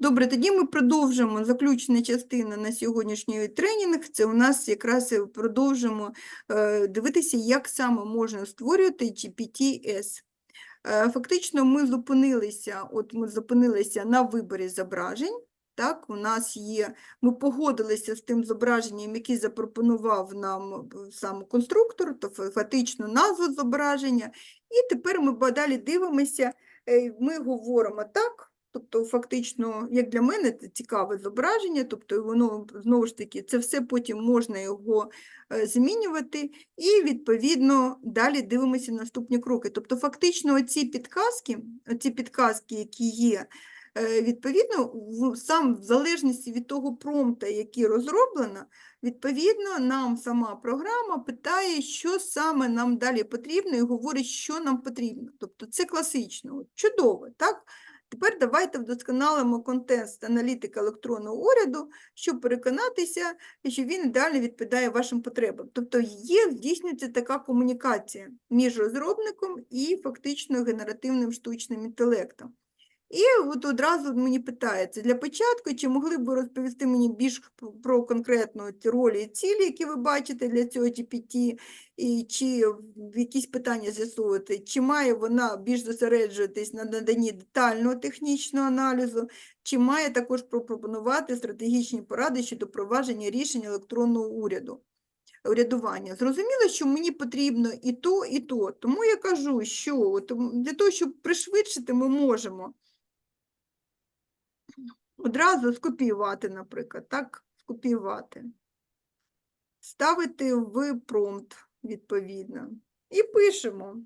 Добре, тоді ми продовжимо заключна частина на сьогоднішній тренінг. Це у нас якраз продовжимо е, дивитися, як саме можна створювати GPT-S. Е, Фактично, ми зупинилися, от ми зупинилися на виборі зображень. Так, у нас є, ми погодилися з тим зображенням, яке запропонував нам е, сам конструктор, то фа- фактично назву зображення. І тепер ми далі дивимося, ми говоримо так, тобто фактично, як для мене, це цікаве зображення, тобто воно знову ж таки, це все потім можна його е, змінювати, і відповідно далі дивимося наступні кроки. Тобто, фактично, оці підказки, оці підказки, які є, е, відповідно, сам в залежності від того промпта, який розроблено, відповідно, нам сама програма питає, що саме нам далі потрібно, і говорить, що нам потрібно. Тобто це класично, чудово, так? Тепер давайте вдосконалимо контекст аналітика електронного уряду, щоб переконатися, що він ідеально відповідає вашим потребам. Тобто є, здійснюється така комунікація між розробником і фактично генеративним штучним інтелектом. І от одразу мені питається, для початку, чи могли б ви розповісти мені більш про конкретно ті ролі і цілі, які ви бачите для цього GPT, і чи якісь питання з'ясовувати, чи має вона більш зосереджуватись на наданні детального технічного аналізу, чи має також пропонувати стратегічні поради щодо провадження рішень електронного уряду. Урядування. Зрозуміло, що мені потрібно і то, і то. Тому я кажу, що для того, щоб пришвидшити, ми можемо одразу скопіювати, наприклад, так, скопіювати, ставити в промпт відповідно і пишемо,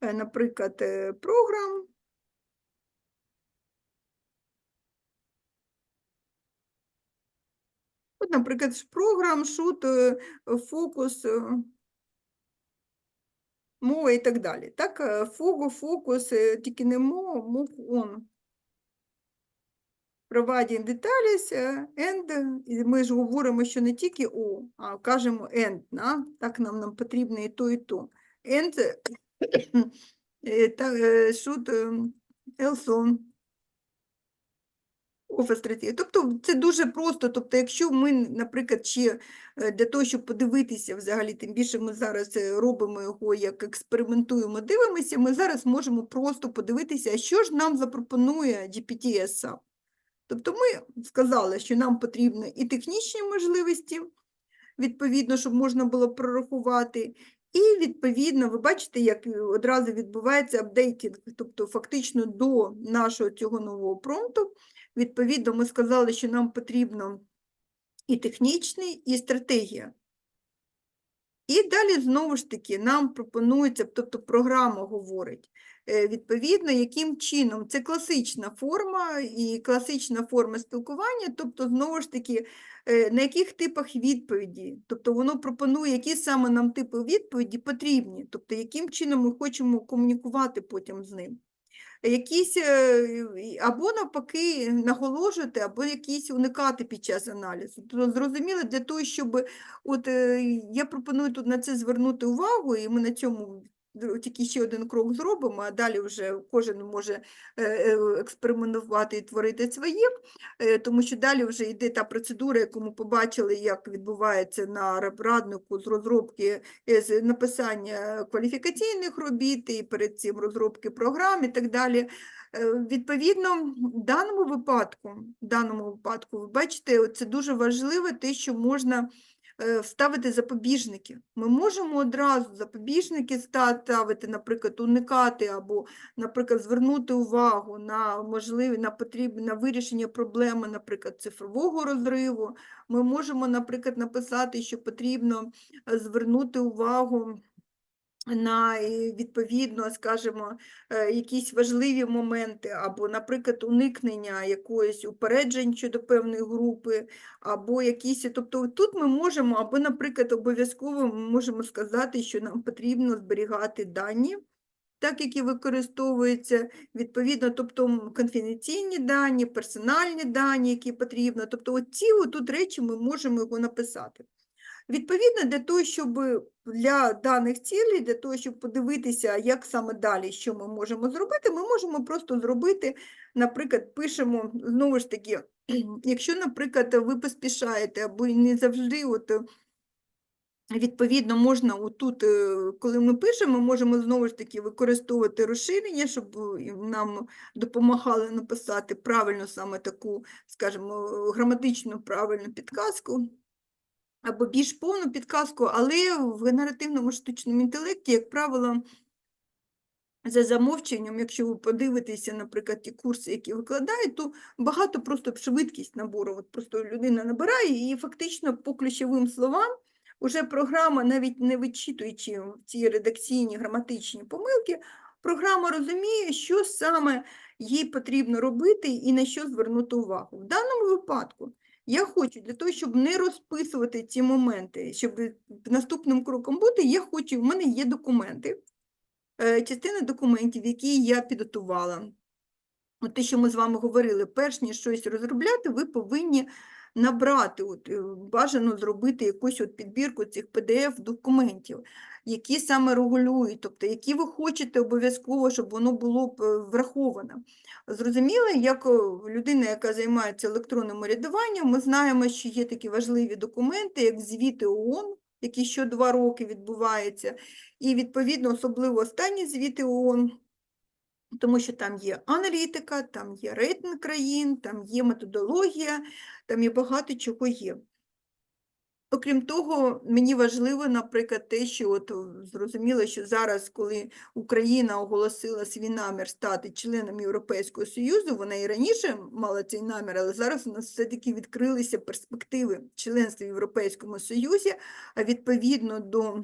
е, наприклад, е, програм. От, наприклад, програм, шут, е, фокус, мова і так далі. Так, фого, фокус, тільки не мова, мов он. Providing details, е, and, і ми ж говоримо, що не тільки о, а кажемо and, на? так нам, нам потрібно і то, і то. And, е, е, should, е, also Office. Тобто це дуже просто. Тобто, якщо ми, наприклад, ще е, для того, щоб подивитися взагалі, тим більше ми зараз робимо його, як експериментуємо, дивимося, ми зараз можемо просто подивитися, що ж нам запропонує GPT SAP. Тобто ми сказали, що нам потрібні і технічні можливості, відповідно, щоб можна було прорахувати, і відповідно, ви бачите, як одразу відбувається апдейтінг, тобто фактично до нашого цього нового промпту, відповідно, ми сказали, що нам потрібно і технічний, і стратегія. І далі знову ж таки нам пропонується, тобто програма говорить, е, відповідно, яким чином це класична форма і класична форма спілкування, тобто, знову ж таки, е, на яких типах відповіді, тобто воно пропонує, які саме нам типи відповіді потрібні, тобто яким чином ми хочемо комунікувати потім з ним. Якісь е, або навпаки наголошувати, або якісь уникати під час аналізу. Тобто, зрозуміло, для того, щоб От е, я пропоную тут на це звернути увагу, і ми на цьому тільки ще один крок зробимо, а далі вже кожен може е, е, експериментувати і творити своє, е, тому що далі вже йде та процедура, яку ми побачили, як відбувається на раднику з розробки, з написання кваліфікаційних робіт, і перед цим розробки програм і так далі. Відповідно, в даному випадку, в даному випадку, ви бачите, це дуже важливо те, що можна е, вставити запобіжники. Ми можемо одразу запобіжники ставити, наприклад, уникати або, наприклад, звернути увагу на можливі, на потріб, на вирішення проблеми, наприклад, цифрового розриву. Ми можемо, наприклад, написати, що потрібно е, звернути увагу на е, відповідно, скажімо, е, якісь важливі моменти, або, наприклад, уникнення якоїсь упереджень щодо певної групи, або якісь, тобто тут ми можемо, або, наприклад, обов'язково ми можемо сказати, що нам потрібно зберігати дані. Так, які використовуються відповідно, тобто конфіденційні дані, персональні дані, які потрібно. Тобто, оці тут речі ми можемо його написати. Відповідно, для того, щоб для даних цілей, для того, щоб подивитися, як саме далі, що ми можемо зробити, ми можемо просто зробити, наприклад, пишемо знову ж таки, якщо, наприклад, ви поспішаєте або не завжди от. Відповідно, можна отут, е, коли ми пишемо, можемо знову ж таки використовувати розширення, щоб е, нам допомагали написати правильно саме таку, скажімо, граматичну правильну підказку або більш повну підказку, але в генеративному штучному інтелекті, як правило, за замовченням, якщо ви подивитеся, наприклад, ті курси, які викладають, то багато просто швидкість набору. От просто людина набирає і фактично по ключовим словам уже програма, навіть не вичитуючи ці редакційні граматичні помилки, програма розуміє, що саме їй потрібно робити і на що звернути увагу. В даному випадку я хочу для того, щоб не розписувати ці моменти, щоб наступним кроком бути, я хочу, в мене є документи, е, частина документів, які я підготувала. От те, що ми з вами говорили, перш ніж щось розробляти, ви повинні набрати, от, е, бажано зробити якусь от підбірку цих PDF-документів, які саме регулюють, тобто які ви хочете обов'язково, щоб воно було е, враховано. Зрозуміло, як людина, яка займається електронним урядуванням, ми знаємо, що є такі важливі документи, як звіти ООН, які що два роки відбуваються, і відповідно, особливо останні звіти ООН, тому що там є аналітика, там є рейтинг країн, там є методологія, там є багато чого є. Окрім того, мені важливо, наприклад, те, що от зрозуміло, що зараз, коли Україна оголосила свій намір стати членом Європейського Союзу, вона і раніше мала цей намір, але зараз у нас все-таки відкрилися перспективи членства в Європейському Союзі, а відповідно до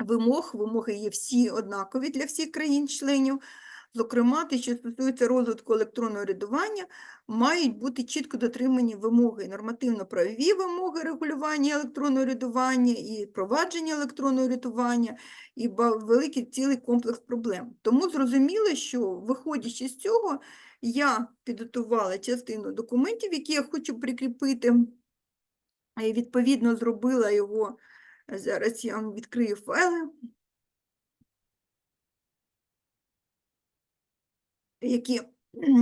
вимог, вимоги є всі однакові для всіх країн-членів. Зокрема, те, що стосується розвитку електронного рядування, мають бути чітко дотримані вимоги, нормативно-правові вимоги регулювання електронного рядування і провадження електронного рятування, і великий цілий комплекс проблем. Тому зрозуміло, що виходячи з цього, я підготувала частину документів, які я хочу прикріпити, і відповідно зробила його. Зараз я вам відкрию файли. які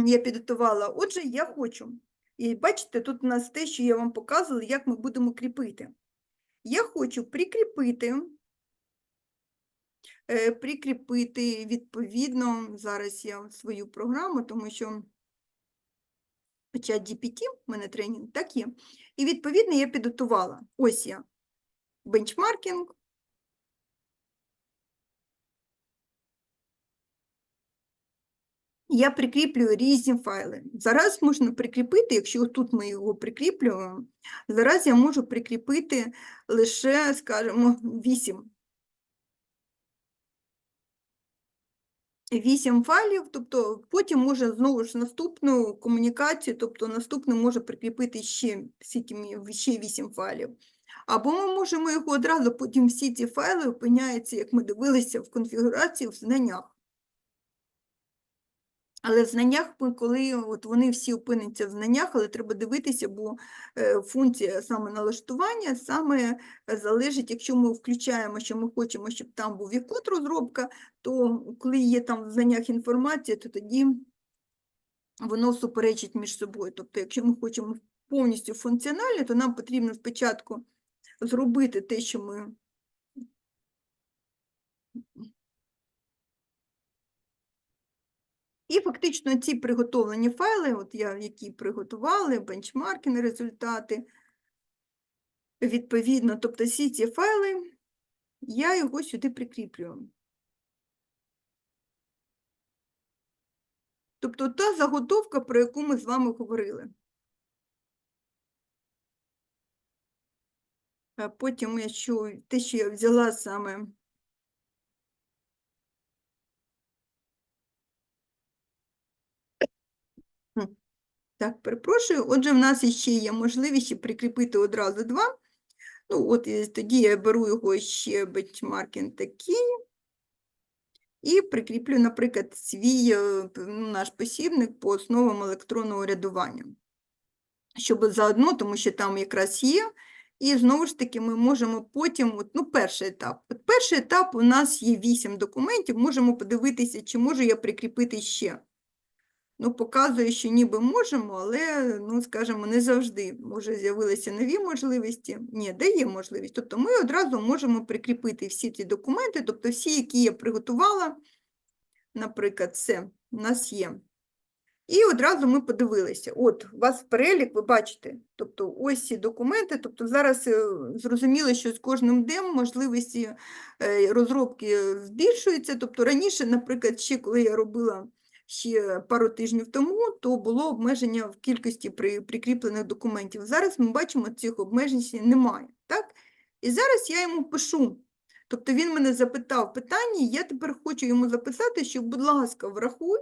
я підготувала. Отже, я хочу. І бачите, тут у нас те, що я вам показувала, як ми будемо кріпити. Я хочу прикріпити, е, прикріпити відповідно, зараз я свою програму, тому що чат GPT, в мене тренінг, так є. І відповідно я підготувала. Ось я бенчмаркінг, я прикріплюю різні файли. Зараз можна прикріпити, якщо тут ми його прикріплюємо, зараз я можу прикріпити лише, скажімо, 8. 8 файлів, тобто потім може знову ж наступну комунікацію, тобто наступну може прикріпити ще, ще 8 файлів. Або ми можемо його одразу, потім всі ці файли опиняються, як ми дивилися в конфігурації, в знаннях. Але в знаннях, коли от вони всі опиняться в знаннях, але треба дивитися, бо е, функція саме налаштування саме е, залежить, якщо ми включаємо, що ми хочемо, щоб там був і код розробка, то коли є там в знаннях інформація, то тоді воно суперечить між собою. Тобто, якщо ми хочемо повністю функціонально, то нам потрібно спочатку зробити те, що ми І фактично ці приготовлені файли, от я які приготували, бенчмаркінг, результати, відповідно, тобто всі ці файли, я його сюди прикріплюю. Тобто та заготовка, про яку ми з вами говорили. Потім я що, те, що я взяла саме Так, перепрошую. Отже, в нас ще є можливість прикріпити одразу два. Ну, от і тоді я беру його ще бенчмаркінг такий. І прикріплю, наприклад, свій е, ну, наш посібник по основам електронного рядування. Щоб заодно, тому що там якраз є І знову ж таки ми можемо потім, от, ну, перший етап. От перший етап у нас є 8 документів, можемо подивитися, чи можу я прикріпити ще. Ну, показує, що ніби можемо, але, ну, скажімо, не завжди. Може, з'явилися нові можливості. Ні, де є можливість. Тобто ми одразу можемо прикріпити всі ці документи, тобто всі, які я приготувала, наприклад, це у нас є. І одразу ми подивилися. От, у вас перелік, ви бачите, тобто ось ці документи, тобто зараз е, зрозуміло, що з кожним днем можливості е, розробки збільшуються. Тобто раніше, наприклад, ще коли я робила ще пару тижнів тому, то було обмеження в кількості при, прикріплених документів. Зараз ми бачимо, цих обмежень немає. Так? І зараз я йому пишу. Тобто він мене запитав питання, я тепер хочу йому записати, що, будь ласка, врахуй,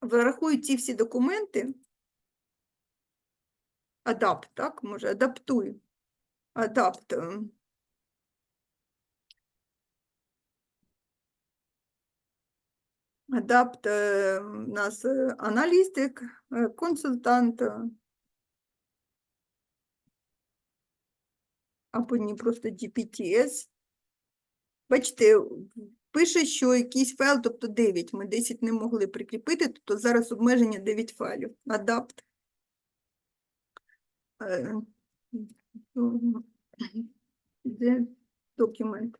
врахуй ці всі документи, адапт, так, може, адаптуй, адапт. е, Адапт е, у нас е, аналістик, е, консультант, або не просто GPTS. Бачите, пише, що якийсь файл, тобто 9, ми 10 не могли прикріпити, тобто зараз обмеження 9 файлів. Адапт. Е, Де документ?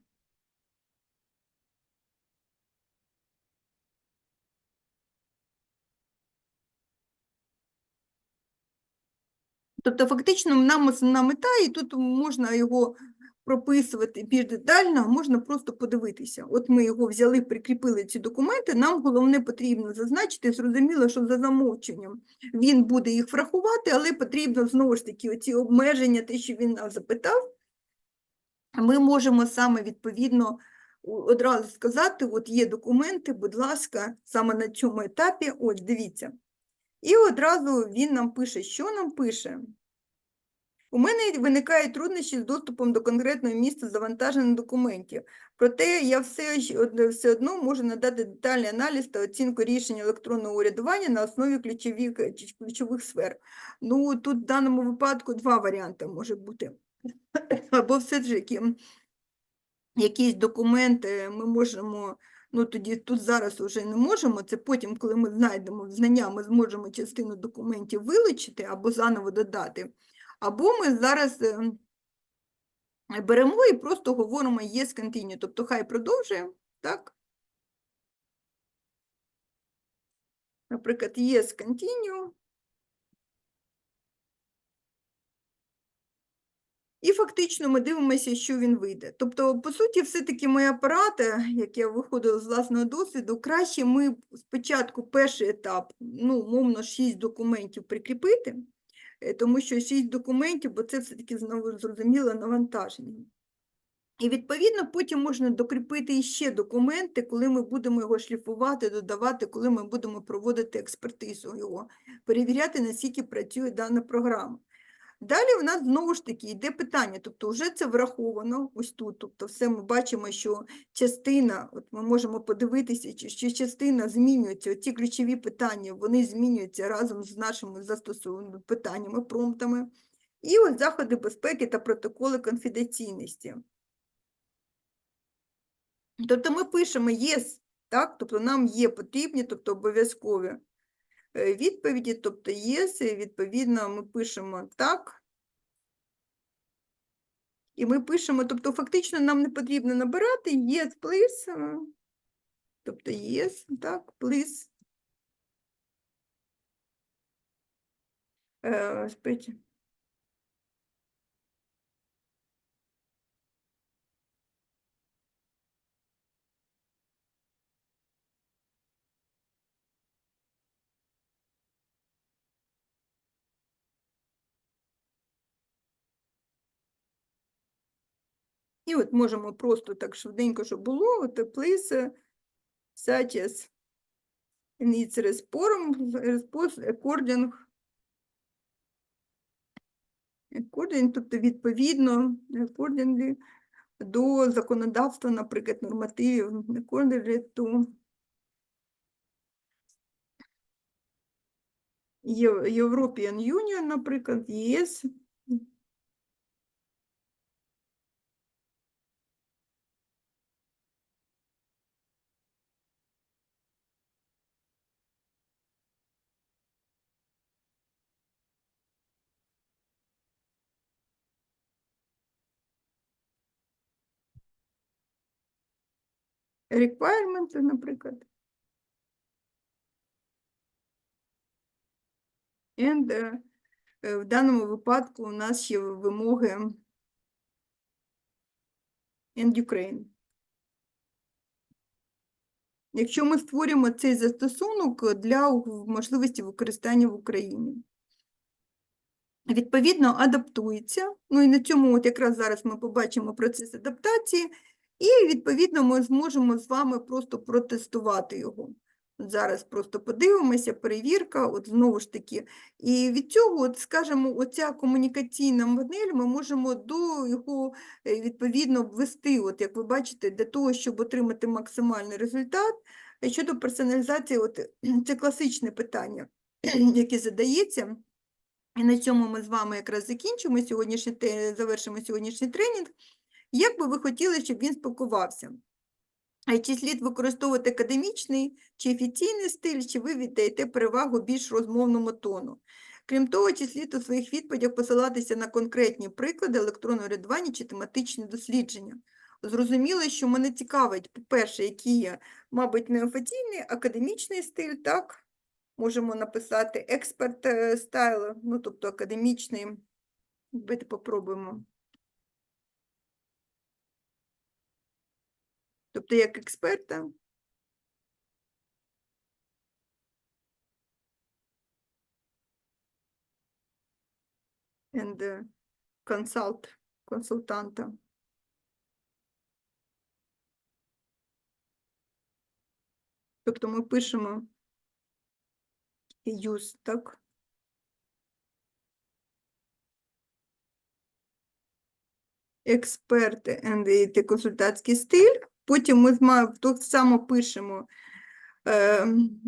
Тобто, фактично, нам основна мета, і тут можна його прописувати більш детально, можна просто подивитися. От ми його взяли, прикріпили ці документи, нам головне потрібно зазначити, зрозуміло, що за замовченням він буде їх врахувати, але потрібно знову ж таки оці обмеження, те, що він нас запитав, ми можемо саме відповідно одразу сказати, от є документи, будь ласка, саме на цьому етапі, ось дивіться. І одразу він нам пише, що нам пише. У мене виникають труднощі з доступом до конкретного місця завантаження документів. Проте я все, все одно можу надати детальний аналіз та оцінку рішень електронного урядування на основі ключових, ключових сфер. Ну, тут в даному випадку два варіанти може бути. Або все ж таки якісь документи ми можемо, ну тоді тут зараз вже не можемо, це потім, коли ми знайдемо знання, ми зможемо частину документів вилучити або заново додати. Або ми зараз е, беремо і просто говоримо yes continue, тобто хай продовжує, так? Наприклад, yes continue. І фактично ми дивимося, що він вийде. Тобто, по суті, все-таки моя порада, як я виходила з власного досвіду, краще ми спочатку перший етап, ну, мовно, 6 документів прикріпити, тому що шість документів, бо це все-таки знову зрозуміло навантаження. І відповідно потім можна докріпити іще документи, коли ми будемо його шліфувати, додавати, коли ми будемо проводити експертизу його, перевіряти, наскільки працює дана програма. Далі у нас знову ж таки йде питання, тобто вже це враховано ось тут. Тобто все ми бачимо, що частина, от ми можемо подивитися, що частина змінюється, ці ключові питання, вони змінюються разом з нашими застосованими питаннями, промптами. І ось заходи безпеки та протоколи конфіденційності. Тобто ми пишемо yes, так? тобто нам є потрібні, тобто обов'язкові відповіді, тобто yes, і відповідно ми пишемо так. І ми пишемо, тобто фактично нам не потрібно набирати yes, please, е, тобто yes, так, please. Е, І от можемо просто так швиденько, щоб було, от please, е, such as needs response, response according, according, тобто відповідно, accordingly до законодавства, наприклад, нормативів, accordingly to European Union, наприклад, ЄС, requirement, наприклад. And е, в даному випадку у нас ще вимоги and Ukraine. Якщо ми створюємо цей застосунок для можливості використання в Україні. Відповідно, адаптується. Ну і на цьому от якраз зараз ми побачимо процес адаптації, і відповідно ми зможемо з вами просто протестувати його. От Зараз просто подивимося, перевірка, от знову ж таки. І від цього, от, скажімо, оця комунікаційна модель, ми можемо до його е, відповідно ввести, от як ви бачите, для того, щоб отримати максимальний результат. Щодо персоналізації, от, це класичне питання, яке задається. І на цьому ми з вами якраз закінчимо сьогоднішній завершимо сьогоднішній тренінг. Як би ви хотіли, щоб він спілкувався? Чи слід використовувати академічний чи офіційний стиль, чи ви віддаєте перевагу більш розмовному тону? Крім того, чи слід у своїх відповідях посилатися на конкретні приклади електронного рядування чи тематичні дослідження? Зрозуміло, що мене цікавить, по-перше, який є, мабуть, неофіційний академічний стиль, так? Можемо написати експерт е, стайл, ну, тобто академічний. Давайте попробуємо. Тобто як експерта. and consult, консультанта. Тобто ми пишемо use, так? Експерти and консультантський стиль. Потім ми так само пишемо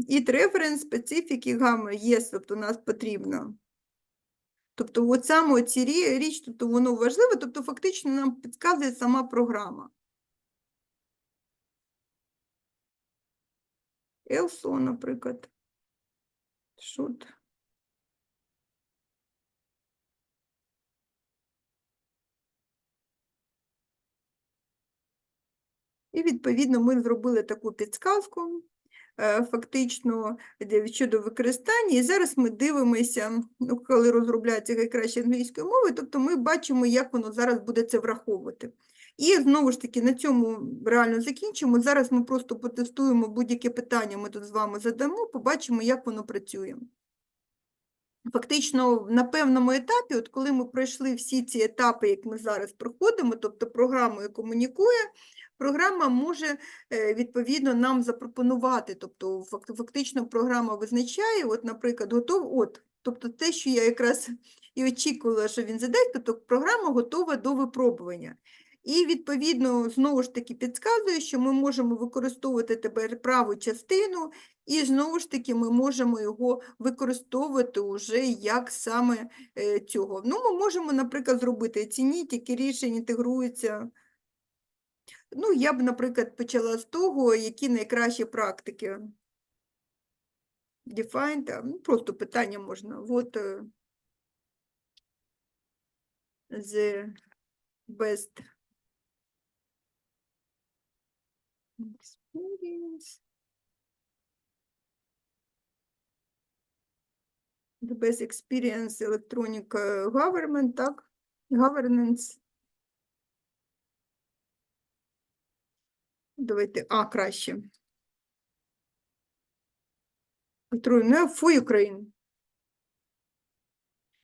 it reference, специфіки, гамма, yes, тобто нас потрібно. Тобто, от саме ці річ, тобто воно важливе, тобто фактично нам підказує сама програма. ELSO, наприклад. Should. І відповідно ми зробили таку підсказку е, фактично щодо використання. І зараз ми дивимося, ну, коли розробляється найкраще англійською мовою, тобто ми бачимо, як воно зараз буде це враховувати. І знову ж таки на цьому реально закінчимо. Зараз ми просто потестуємо будь-яке питання, ми тут з вами задамо, побачимо, як воно працює. Фактично, на певному етапі, от коли ми пройшли всі ці етапи, як ми зараз проходимо, тобто програмою комунікує, програма може е, відповідно нам запропонувати. Тобто, фак- фактично, програма визначає, от, наприклад, готов, от, тобто те, що я якраз і очікувала, що він задасть, тобто програма готова до випробування. І відповідно знову ж таки підказує, що ми можемо використовувати тепер праву частину, і знову ж таки ми можемо його використовувати уже як саме е, цього. Ну, ми можемо, наприклад, зробити оцініть, які рішення інтегруються. Ну, я б, наприклад, почала з того, які найкращі практики. Define, ну, просто питання можна. От е, the best experience. The best experience electronic е, government, так? Governance. Давайте, а, краще. Патрульне фуй Ukraine.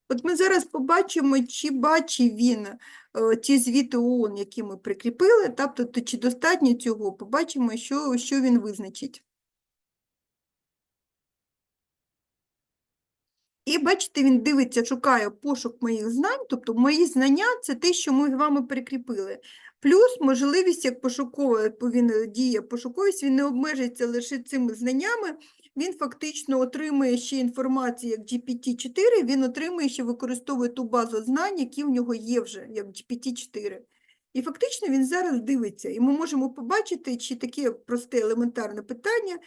От ми зараз побачимо, чи бачив він е, ті звіти ООН, які ми прикріпили, тобто чи достатньо цього, побачимо, що, що він визначить. І бачите, він дивиться, шукає пошук моїх знань, тобто мої знання це те, що ми з вами прикріпили. Плюс можливість, як пошукова, він е, діє пошуковість, він не обмежується лише цими знаннями, він фактично отримує ще інформацію як GPT-4, він отримує ще використовує ту базу знань, які в нього є вже, як GPT-4. І фактично він зараз дивиться, і ми можемо побачити, чи таке просте елементарне питання,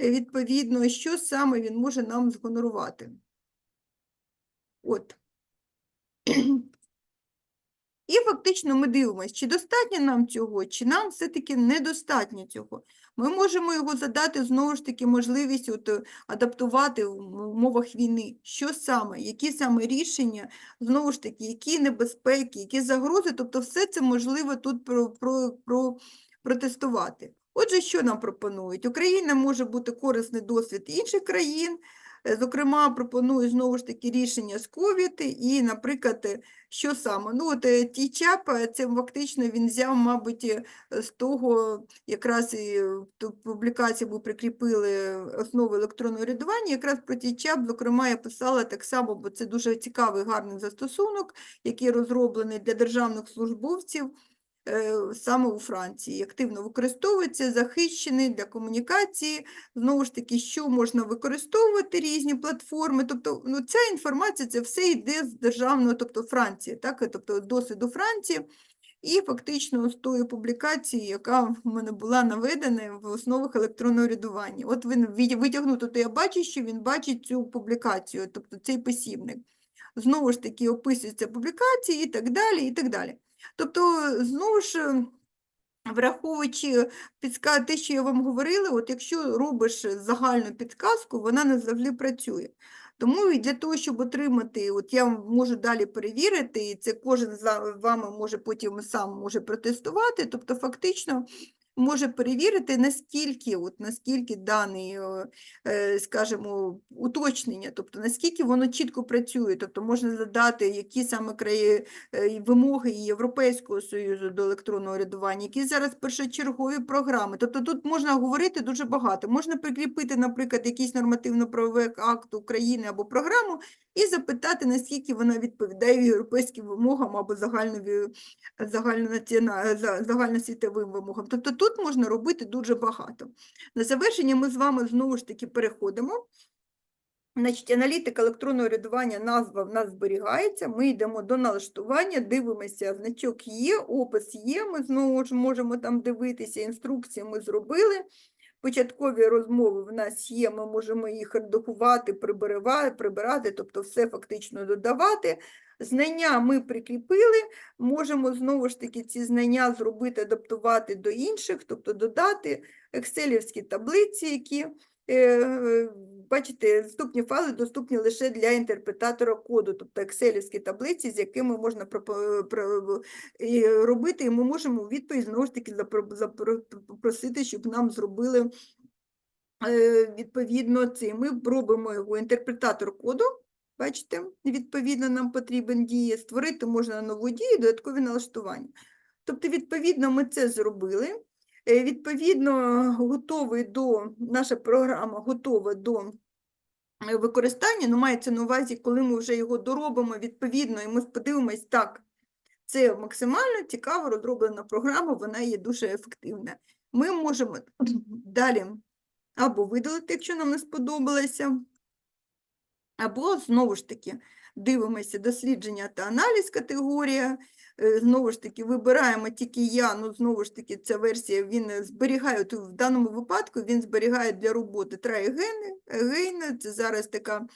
е, відповідно, що саме він може нам згонорувати. От. І фактично ми дивимося, чи достатньо нам цього, чи нам все-таки недостатньо цього. Ми можемо його задати знову ж таки можливість от, адаптувати в умовах війни. Що саме, які саме рішення, знову ж таки, які небезпеки, які загрози, тобто все це можливо тут про, про, про, протестувати. Отже, що нам пропонують? Україна може бути корисний досвід інших країн. Е, Зокрема, пропоную знову ж таки рішення з ковід і, наприклад, е, що саме? Ну, от е, е, це фактично він взяв, мабуть, з того, якраз і в ми прикріпили основи електронного рядування, якраз про Тічап, зокрема, я писала так само, бо це дуже цікавий, гарний застосунок, який розроблений для державних службовців саме у Франції. Активно використовується, захищений для комунікації. Знову ж таки, що можна використовувати різні платформи. Тобто, ну, ця інформація, це все йде з державного, тобто Франції, так, е, тобто досвіду Франції. І фактично з тої публікації, яка в мене була наведена в основах електронного рядування. От він витягнув, то я бачу, що він бачить цю публікацію, тобто цей посібник. Знову ж таки описується публікації і так далі, і так далі. Тобто, знову ж, е, враховуючи підска... те, що я вам говорила, от якщо робиш загальну підказку, вона не завжди працює. Тому для того, щоб отримати, от я можу далі перевірити, і це кожен з вами може потім сам може протестувати, тобто фактично може перевірити, наскільки, от, наскільки даний, е, е, скажімо, уточнення, тобто наскільки воно чітко працює, тобто можна задати, які саме краї, е, вимоги Європейського Союзу до електронного рядування, які зараз першочергові програми. Тобто тут можна говорити дуже багато. Можна прикріпити, наприклад, якийсь нормативно-правовий акт України або програму і запитати, наскільки вона відповідає європейським вимогам або загальнові- загальносвітовим вимогам. Тобто тут можна робити дуже багато. На завершення ми з вами знову ж таки переходимо. Значить, аналітика електронного рядування, назва в нас зберігається. Ми йдемо до налаштування, дивимося, значок є, опис є. Ми знову ж можемо там дивитися, інструкції ми зробили. Початкові розмови в нас є, ми можемо їх редагувати, прибирати, прибирати, тобто все фактично додавати. Знання ми прикріпили, можемо знову ж таки ці знання зробити, адаптувати до інших, тобто додати екселівські таблиці, які Е, Бачите, доступні файли доступні лише для інтерпретатора коду, тобто екселівські таблиці, з якими можна робити, і ми можемо відповідь знову ж таки запро- запро- попросити, щоб нам зробили е, відповідно це. Ми робимо його інтерпретатор коду. Бачите, відповідно, нам потрібен діє. Створити можна нову дію, додаткові налаштування. Тобто, відповідно, ми це зробили. Е, Відповідно, готовий до, наша програма готова до е, використання, ну мається на увазі, коли ми вже його доробимо відповідно, і ми подивимось, так, це максимально цікаво розроблена програма, вона є дуже ефективна. Ми можемо далі або видалити, якщо нам не сподобалося, або знову ж таки дивимося дослідження та аналіз категорія. Е, Знову ж таки, вибираємо тільки я, ну знову ж таки, ця версія він зберігає, в даному випадку він зберігає для роботи траєгени, це зараз така,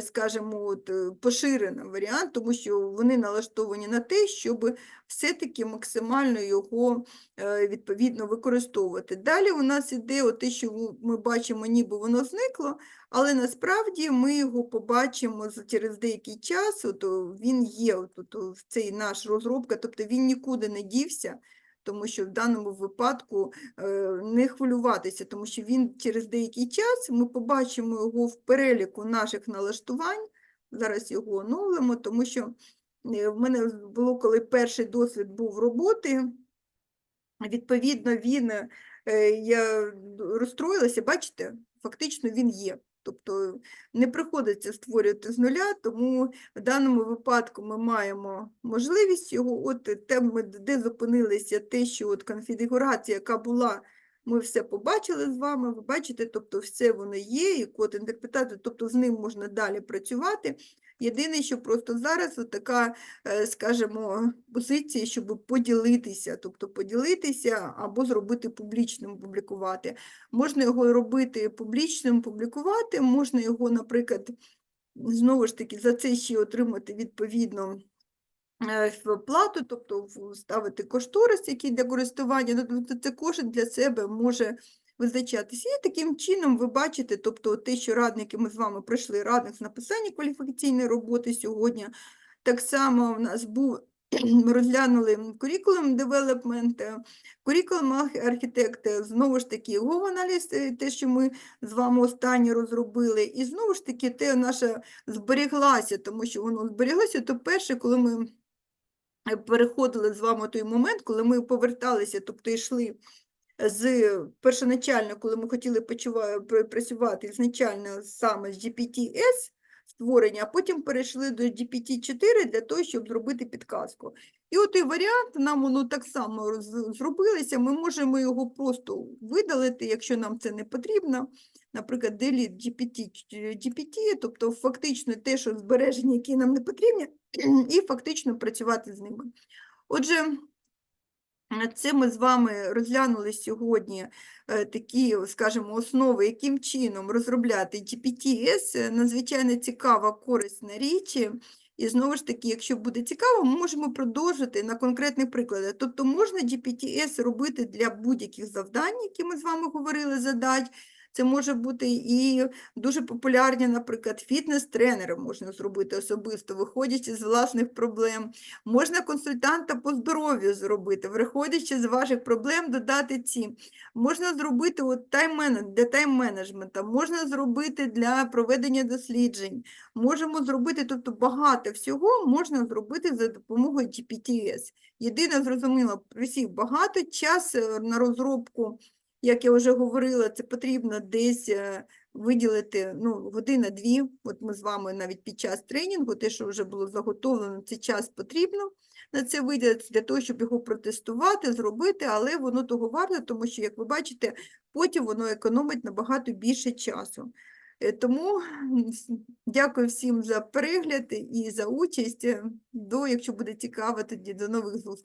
скажімо, от, е, поширена варіант, тому що вони налаштовані на те, щоб все-таки максимально його е, відповідно використовувати. Далі у нас іде те, що ми- бачимо, ніби воно зникло, але насправді ми його побачимо через деякий час, от він є от, от, в цей наш розробка, тобто він нікуди не дівся, тому що в даному випадку е, не хвилюватися, тому що він через деякий час ми побачимо його в переліку наших налаштувань. Зараз його оновимо, тому що е, в мене було, коли перший досвід був роботи, відповідно, він, е, я розстроїлася, бачите, фактично він є. Тобто не приходиться створювати з нуля, тому в даному випадку ми маємо можливість його, от те, ми де зупинилися, те, що от конфігурація, яка була, ми все побачили з вами, ви бачите, тобто все воно є, і код інтерпретатор, тобто з ним можна далі працювати. Єдине, що просто зараз така, е, скажімо, позиція, щоб поділитися, тобто поділитися або зробити публічним, публікувати. Можна його робити публічним, публікувати, можна його, наприклад, знову ж таки, за це ще отримати відповідно е, плату, тобто ставити кошторис, який для користування, ну, тобто це кожен для себе може визначатися. І таким чином ви бачите, тобто те, що радники ми з вами пройшли, радник з написання кваліфікаційної роботи сьогодні. Так само в нас був ми розглянули curriculum development, curriculum арх- е, знову ж таки, його аналіз, е, те, що ми з вами останнє розробили, і знову ж таки, те наше зберіглася, тому що воно зберіглося, то перше, коли ми е, переходили з вами той момент, коли ми поверталися, тобто йшли з першоначально, коли ми хотіли працювати ізначально саме з GPT-S створення, а потім перейшли до GPT-4 для того, щоб зробити підказку. І от і варіант нам воно так само зробилося, ми можемо його просто видалити, якщо нам це не потрібно. Наприклад, delete GPT, GPT, тобто фактично те, що збереження, які нам не потрібні, і фактично працювати з ними. Отже, Це ми з вами розглянули сьогодні е, такі, скажімо, основи, яким чином розробляти GPT-S. Е, Надзвичайно цікава, корисна річ. І знову ж таки, якщо буде цікаво, ми можемо продовжити на конкретних прикладах. Тобто можна GPT-S робити для будь-яких завдань, які ми з вами говорили, задач. Це може бути і дуже популярні, наприклад, фітнес-тренери можна зробити особисто, виходячи з власних проблем. Можна консультанта по здоров'ю зробити, виходячи з ваших проблем, додати ці. Можна зробити от тайм для тайм-менеджменту, можна зробити для проведення досліджень, можемо зробити, тобто багато всього можна зробити за допомогою GPT-S. Єдине, зрозуміло, всіх багато, час е, на розробку, як я вже говорила, це потрібно десь е, виділити ну, година-дві. От ми з вами навіть під час тренінгу, те, що вже було заготовлено, це час потрібно на це виділити для того, щоб його протестувати, зробити, але воно того варто, тому що, як ви бачите, потім воно економить набагато більше часу. Е, Тому дякую всім за перегляд і за участь. До, якщо буде цікаво, тоді до нових зустрічей.